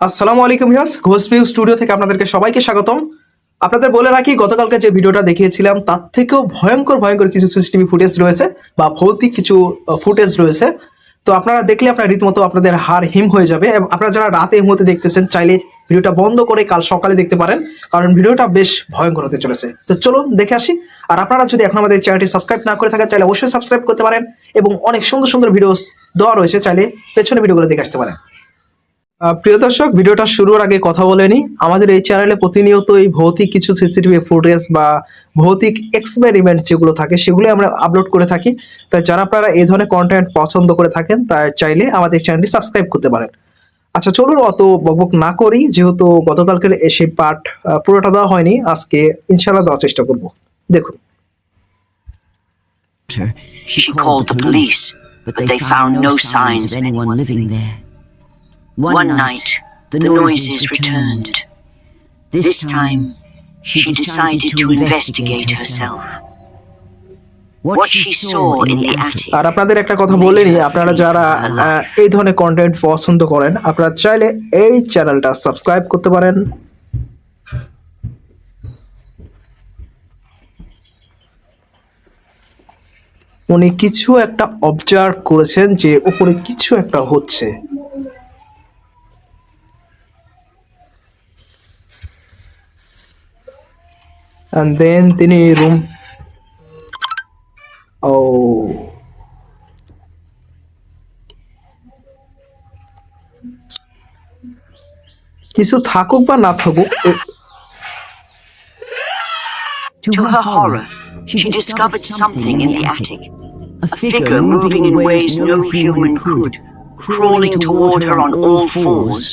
আসসালামু আলাইকুম viewers, Ghosh view studio থেকে আপনাদেরকে সবাইকে স্বাগতম। আপনাদের বলে রাখি, গতকালকে যে ভিডিওটা দেখিয়েছিলাম, তার থেকেও ভয়ঙ্কর ভয়ঙ্কর কিছু সিসিটিভি ফুটেজ রয়েছে বা ভৌতিক কিছু ফুটেজ রয়েছে। তো আপনারা দেখলে আপনার রীতিমতো আপনাদের হার হিম হয়ে যাবে এবং আপনারা যারা রাতে মুহূর্তে দেখতেছেন, চাইলে ভিডিওটা বন্ধ করে কাল সকালে দেখতে পারেন, কারণ ভিডিওটা বেশ ভয়ঙ্কর হতে চলেছে। তো চলুন দেখে আসি। আর আপনারা যদি এখন আমাদের চ্যানেলটি সাবস্ক্রাইব না করে থাকেন চাইলে অবশ্যই সাবস্ক্রাইব করতে পারেন এবং অনেক সুন্দর সুন্দর ভিডিওস দেওয়া রয়েছে, চাইলে পেছনে ভিডিওগুলো দেখে আসতে পারেন। প্রিয় দর্শক ভিডিওটা শুরুর আগে কথা বলে নিই। আমাদের এই চ্যানেলে প্রতিনিয়ত এই ভৌতিক কিছু সিসিটিভি ফুটেজ বা ভৌতিক এক্সপেরিমেন্ট যেগুলো থাকে সেগুলো আমরা আপলোড করে থাকি। তাই যারা আপনারা এই ধরনের কন্টেন্ট পছন্দ করে থাকেন তাই চাইলে আমাদের চ্যানেলটি সাবস্ক্রাইব করতে পারেন। আচ্ছা চলুন অত বকবক না করি যেহেতু গতকালকের এসে পার্ট পুরোটা দেওয়া হয়নি আজকে ইনশাল্লাহ দেওয়ার চেষ্টা করব। দেখুন। She called the police, but they found no signs of anyone living there. One night, the noises returned. This time, she decided to investigate herself. What she saw in the attic আর আপনাদের একটা কথা বলেনি আপনারা যারা এই ধরনের content পছন্দ করেন আপনারা চাইলে এই চ্যানেলটা সাবস্ক্রাইব করতে পারেন উনি কিছু একটা অবজার্ভ করেছেন যে উপরে কিছু একটা হচ্ছে and then তিনি রুম ও কিছু থাকুক বা না থাকুক এ- To her horror, she discovered something in the attic. A figure moving in ways no human could, crawling toward her on all fours.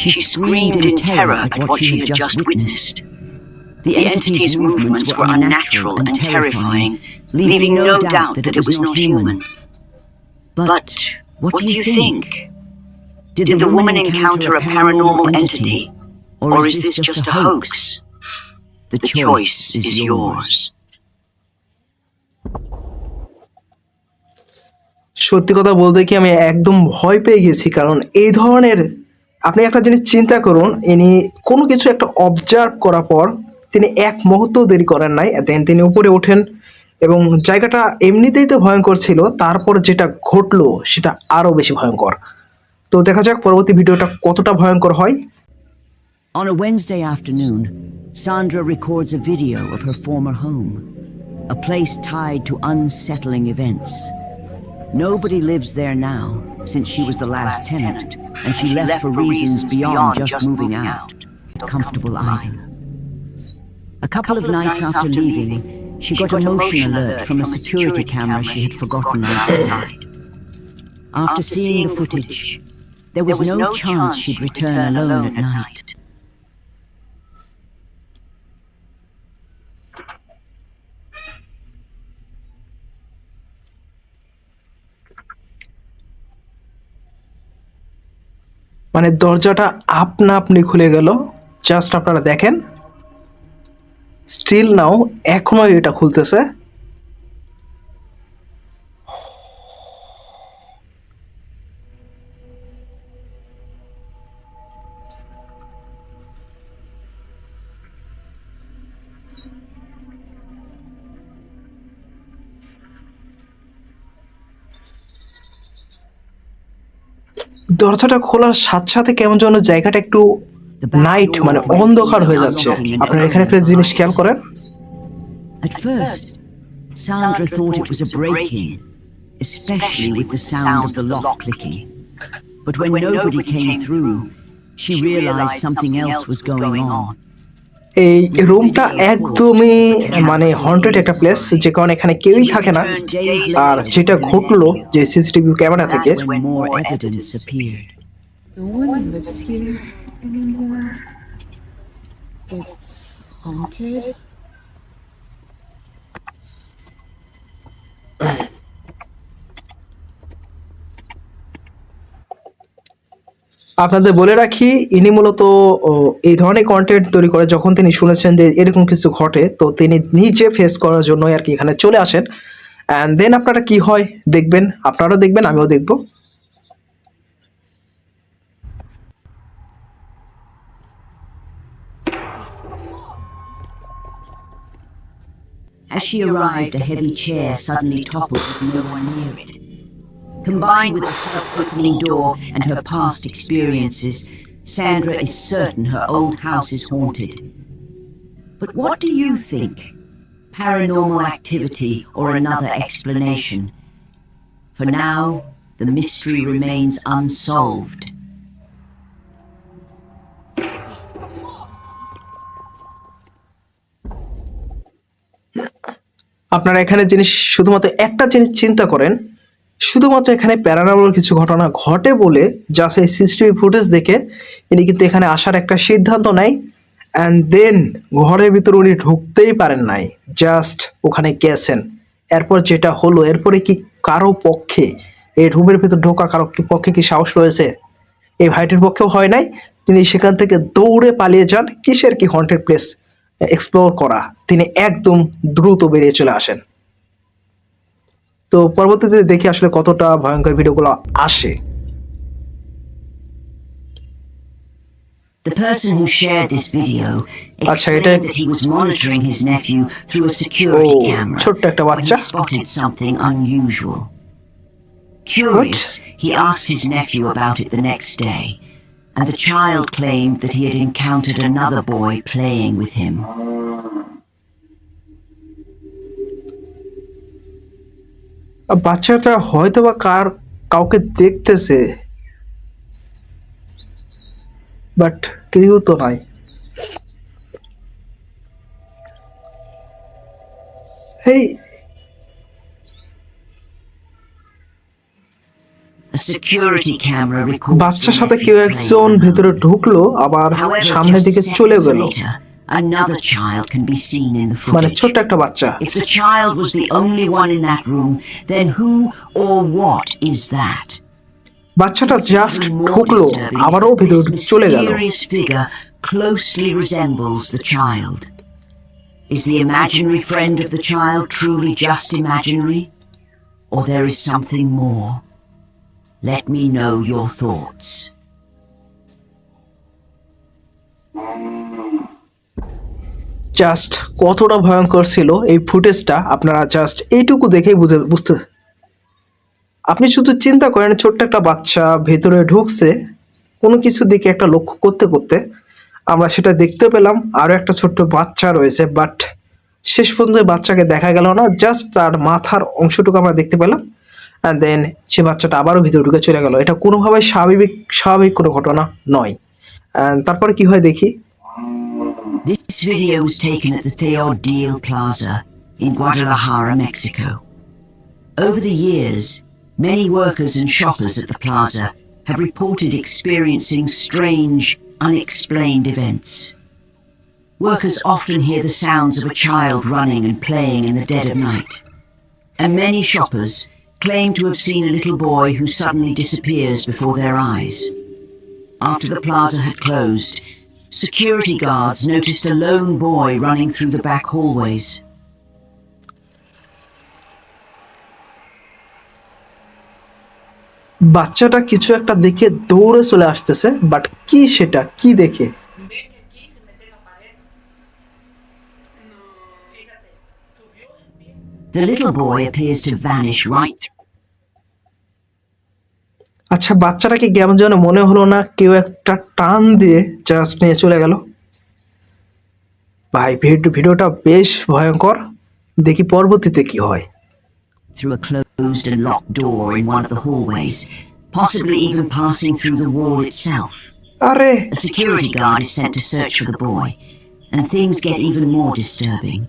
She screamed in terror at what she had just witnessed. The entity's movements were unnatural and terrifying, leaving no doubt that it was not human. But what do you think? Did the woman encounter a paranormal entity, or is this just a hoax? The choice is yours. সত্যি কথা বলতে কি আমি একদম ভয় পেয়ে গেছি কারণ এই ধরনের আপনি একটা জিনিস চিন্তা করুন ইনি কোনো কিছু একটা অবজার্ভ করার পর তিনি এক মুহূর্ত দেরি করেন নাই দেন তিনি উপরে ওঠেন এবং জায়গাটা এমনিতেই তো ভয়ঙ্কর ছিল তারপর যেটা ঘটলো সেটা আরও বেশি ভয়ঙ্কর তো দেখা যাক পরবর্তী ভিডিওটা কতটা ভয়ঙ্কর হয় On a Wednesday afternoon, Sandra records a video of her former home, a place tied to unsettling events. Nobody lives there now, since she was the last tenant, and she left for reasons beyond just moving out. Comfortable either. A couple of nights after leaving, she got a motion alert from a security camera she had forgotten outside. After seeing the footage, there was no chance she'd return alone at night. মানে দরজাটা আপনা আপনি খুলে গেল just আপনারা দেখেন still now এখনও এটা খুলতেছে। দরজাটা খোলার সাথে সাথে কেমন যেন জায়গাটা একটু নাইট মানে অন্ধকার হয়ে যাচ্ছে আপনারা এখানে একটা জিনিস খেয়াল করেন At first, Sandra thought it was a break in, especially with the sound of the lock clicking. But when nobody came through, she realized something else was going on. এই রুমটা একদমই মানে হন্টেড একটা প্লেস যে কারণে এখানে কেউই থাকে না আর যেটা ঘটলো যে সিসিটিভি ক্যামেরা থেকে Anymore. It's haunted. আপনাদের বলে রাখি ইনি মূলত এই ধরনের কন্টেন্ট তৈরি করে যখন তিনি শুনেছেন যে এরকম কিছু ঘটে তো তিনি নিজে ফেস করার জন্যই আর কি এখানে চলে আসেন অ্যান্ড দেন আপনারা কি হয় দেখবেন আপনারাও দেখবেন আমিও দেখব As she arrived, a heavy chair suddenly toppled with no one near it. Combined with the self-opening door and her past experiences, Sandra is certain her old house is haunted. But what do you think? Paranormal activity or another explanation? For now, the mystery remains unsolved. আপনারা এখানে জিনিস শুধুমাত্র একটা জিনিস চিন্তা করেন, শুধুমাত্র এখানে প্যারানর্মাল কিছু ঘটনা ঘটে বলে জাস্ট এই সিসিটিভি ফুটেজ দেখে ইনি কিন্তু এখানে আসার একটা সিদ্ধান্ত নেয় অ্যান্ড দেন ঘরের ভিতর উনি ঢুকতেই পারেন নাই জাস্ট ওখানে গেছেন। এরপর যেটা হলো, এরপরে কি কারও পক্ষে, এই রুমের ভিতর ঢোকা কারও পক্ষে কি সাহস রয়েছে? এই ভাইটির পক্ষেও হয় নাই, তিনি সেখান থেকে দৌড়ে পালিয়ে যান, কিসের কি হন্টেড প্লেস এক্সপ্লোর করা তিনি একদম দ্রুত বেরিয়ে চলে আসেন তো পরবর্তীতে দেখি আসলে কতটা ভয়ঙ্কর ভিডিওগুলো আসে The person who shared this video আচ্ছা, explained that he was monitoring his nephew through a security O, camera when he spotted something unusual. Curious, he asked his nephew about it the next day, and the child claimed that he had encountered another boy playing with him. আর বাচ্চাটা হয়তো বা কার কাউকে দেখতেছে but কেউ তো নাই এই বাচ্চার the সাথে nephew কেউ playing একজন alone. ভেতরে ঢুকলো আবার However, সামনের just দিকে চলে seconds গেল later, another child can be seen in the মানে footage. ছোট্ট একটা বাচ্চা If the child was the only one in that room, then who or what is that? বাচ্চাটা জাস্ট Even more ঢুকলো disturbing is আবারও that ভিতরে this চলে গেল mysterious figure closely resembles the child. Is the imaginary friend of the child truly just imaginary? Or there is something more? Let me know your thoughts. Just কতটা ভয়ঙ্কর ছিল এই ফুটেজটা আপনারা জাস্ট এইটুকু দেখেই বুঝে বুঝতে আপনি শুধু চিন্তা করেন ছোট্ট একটা বাচ্চা ভেতরে ঢুকছে, কোনো কিছু দিকে একটা লক্ষ্য করতে করতে আমরা সেটা দেখতে পেলাম আরও একটা ছোট্ট বাচ্চা রয়েছে বাট শেষ পর্যন্ত বাচ্চাকে দেখা গেল না জাস্ট তার মাথার অংশটুকু আমরা দেখতে পেলাম দেন সে বাচ্চাটা আবারও ভিতরে ঢুকে চলে গেল এটা কোনোভাবে স্বাভাবিক স্বাভাবিক কোনো ঘটনা নয় And তারপরে কি হয় দেখি This video was taken at the Theodil Plaza in Guadalajara, Mexico. Over the years, many workers and shoppers at the plaza have reported experiencing strange, unexplained events. Workers often hear the sounds of a child running and playing in the dead of night. And many shoppers claim to have seen a little boy who suddenly disappears before their eyes. After the plaza had closed, security guards noticed a lone boy running through the back hallways. বাচ্চাটা কিছু একটা দেখে দৌড়ে চলে আসতেছে but কি সেটা কি দেখে The little boy appears to vanish right through আচ্ছা বাচ্চাটাকে কেমন যেন মনে হলো না কেউ একটা টান দিয়ে জাস্ট নিয়ে চলে গেল ভাই ভিড- ভিডিওটা বেশ ভয়ঙ্কর দেখি পরবর্তীতে কি হয় through a closed and locked door in one of the hallways, possibly even passing through the wall itself. আরে A security guard is sent to search for the boy, and things get even more disturbing.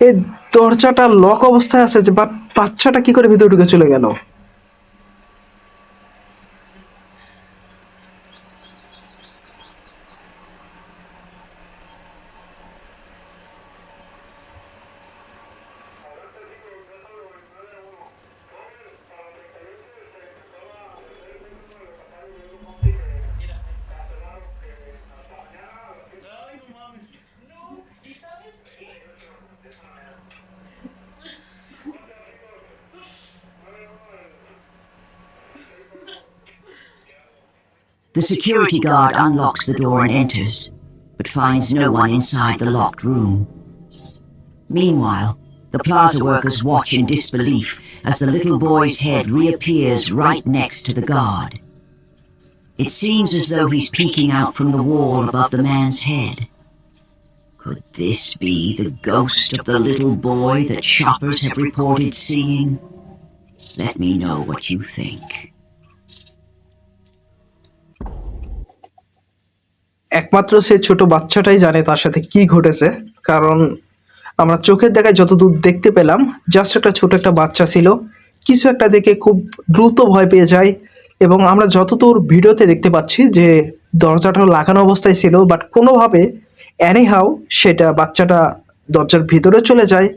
এই দরজাটা lock অবস্থায় আছে যে বাচ্চাটা কি করে ভিতরে ঢুকে চলে গেল? The security guard unlocks the door and enters. but finds no one inside the locked room. Meanwhile, the plaza workers watch in disbelief as the little boy's head reappears right next to the guard. It seems as though he's peeking out from the wall above the man's head. Could this be the ghost of the little boy that shoppers have reported seeing? Let me know what you think. একমাত্র সে ছোট বাচ্চাটাই জানে তার সাথে কি ঘটেছে, কারণ আমরা চোখের দেখায় যতদূর দেখতে পেলাম জাস্ট একটা ছোট একটা বাচ্চা ছিল। কিছু একটা দেখে খুব দ্রুত ভয় পেয়ে যায় এবং আমরা যতদূর ভিডিওতে দেখতে পাচ্ছি যে দরজাটা লাগানো অবস্থায় ছিল বাট কোনোভাবে অ্যানিহাও সেটা বাচ্চাটা দরজার ভিতরে চলে যায়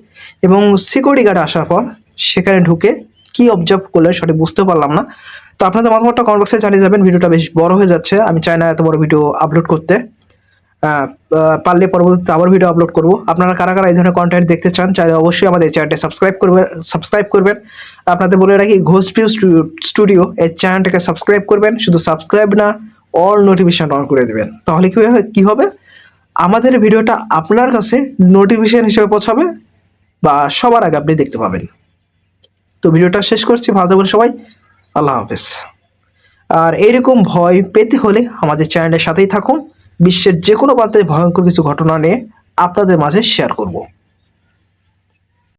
এবং সিকিউরিটি গার্ড আসার পর সেখানে ঢুকে কি অবজার্ভ করলে সঠিক বুঝতে পারলাম না। তো আপনাদের মতামতটা কমেন্ট বক্সে জানিয়ে যাবেন, ভিডিওটা বেশ বড় হয়ে যাচ্ছে। আমি চাই না এত বড় ভিডিও আপলোড করতে। পারলে পরবর্তীতে আবার ভিডিও আপলোড করব। আপনারা কারা কারা এই ধরনের কন্টেন্ট দেখতে চান, চাইলে অবশ্যই আমাদের চ্যানেলটি সাবস্ক্রাইব করবেন সাবস্ক্রাইব করবেন। আপনাদের বলে রাখি ঘোস্ট ভিউ স্টুডিও এই চ্যানেলটাকে সাবস্ক্রাইব করবেন, শুধু সাবস্ক্রাইব না অল নোটিফিকেশন অন করে দেবেন। তাহলে কী কি হবে? আমাদের ভিডিওটা আপনার কাছে নোটিফিকেশন হিসেবে পৌঁছাবে, বা সবার আগে আপনি দেখতে পাবেন। তো ভিডিওটা শেষ করছি, ভালো থাকবেন সবাই। আল্লাহ হাফেজ। আর এইরকম ভয় পেতে হলে আমাদের চ্যানেলের সাথেই থাকুন। বিশ্বের যে কোনো প্রান্তে ভয়ঙ্কর কিছু ঘটনা নিয়ে আপনাদের মাঝে শেয়ার করব।